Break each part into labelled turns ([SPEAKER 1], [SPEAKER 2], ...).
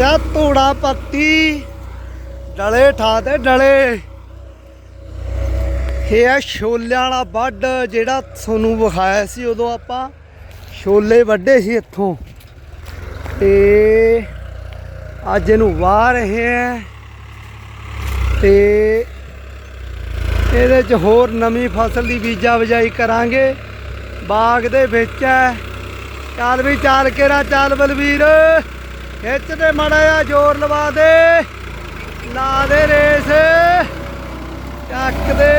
[SPEAKER 1] ਆ ਧੂੜਾ ਪੱਤੀ, ਡਲੇ ਠਾ ਤੇ ਡਲੇ। ਇਹ ਆ ਛੋਲਿਆਂ ਵਾਲਾ ਵੱਢ ਜਿਹੜਾ ਤੁਹਾਨੂੰ ਵਿਖਾਇਆ ਸੀ ਉਦੋਂ ਆਪਾਂ ਛੋਲੇ ਵੱਢੇ ਸੀ ਇੱਥੋਂ। ਤੇ ਅੱਜ ਇਹਨੂੰ ਵਾਹ ਰਹੇ ਆ। ਤੇ ਇਹਦੇ 'ਚ ਹੋਰ ਨਵੀਂ ਫਸਲ ਦੀ ਬੀਜਾ ਬਜਾਈ ਕਰਾਂਗੇ। ਬਾਗ ਦੇ ਵਿੱਚ ਹੈ। ਚੱਲ ਵੀ ਚੱਲ ਕੇ ਨਾ ਚੱਲ ਬਲਵੀਰ। ਖਿੱਚ ਦੇ ਮੜਾ ਆ ਜ਼ੋਰ ਲਵਾ ਦੇ। ਲਾ ਦੇ ਰੇਸ। ਚੱਕ ਦੇ।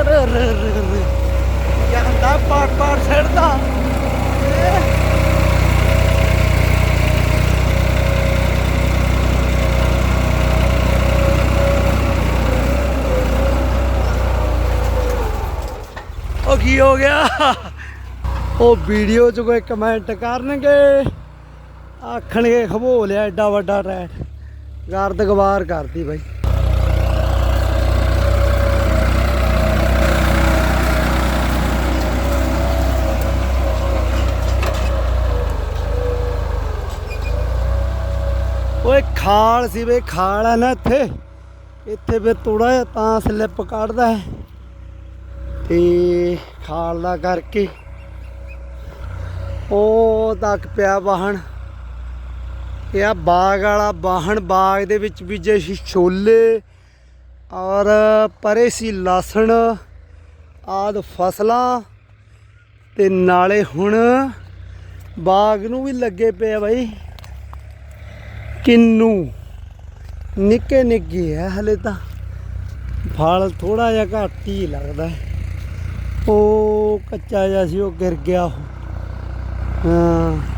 [SPEAKER 1] ਅਰੇ ਅਰੇ ਅਰੇ ਜਾਂਦਾ ਪਾੜ ਪਾੜ ਛੱਡਦਾ ਉਹ ਕੀ ਹੋ ਗਿਆ? ਉਹ ਵੀਡੀਓ 'ਚ ਕੋਈ ਕਮੈਂਟ ਕਰਨਗੇ? ਆਖਣਗੇ ਖਬੋ ਲਿਆ ਐਡਾ ਵੱਡਾ ਟਰੈਕ ਗਰਦ ਗਵਾਰ ਕਰਤੀ ਬਾਈ। ਓਏ ਖਾਲ ਸੀ ਵੇ ਖਾਲ ਹੈ ਨਾ ਇੱਥੇ। ਇੱਥੇ ਫਿਰ ਥੋੜਾ ਜਿਹਾ ਤਾਂ ਸਲਿੱਪ ਕੱਢਦਾ। ਹੈ ਤੇ ਖਾਲ ਦਾ ਕਰਕੇ ਉਹ ਤੱਕ ਪਿਆ ਵਾਹਣ। ਇਹ ਆ ਬਾਗ ਵਾਲਾ ਵਾਹਣ। ਬਾਗ ਦੇ ਵਿੱਚ ਬੀਜੇ ਸੀ ਛੋਲੇ ਔਰ ਪਰੇ ਸੀ ਲਸਣ, ਆਦ ਫਸਲਾਂ ਤੇ ਨਾਲੇ ਹੁਣ ਬਾਗ ਨੂੰ ਵੀ ਲੱਗੇ ਪਏ ਆ ਬਾਈ। ਕਿੰਨੂ। ਨਿੱਕੇ ਨਿੱਕੇ ਹੈ ਹਲੇ ਤਾਂ। ਫਲ ਥੋੜਾ ਜਿਹਾ ਘੱਟ ਹੀ ਲੱਗਦਾ। ਉਹ ਕੱਚਾ ਜਿਹਾ ਸੀ, ਉਹ ਗਿਰ ਗਿਆ ਉਹ। ਹਾਂ ਆਹ ਸੀ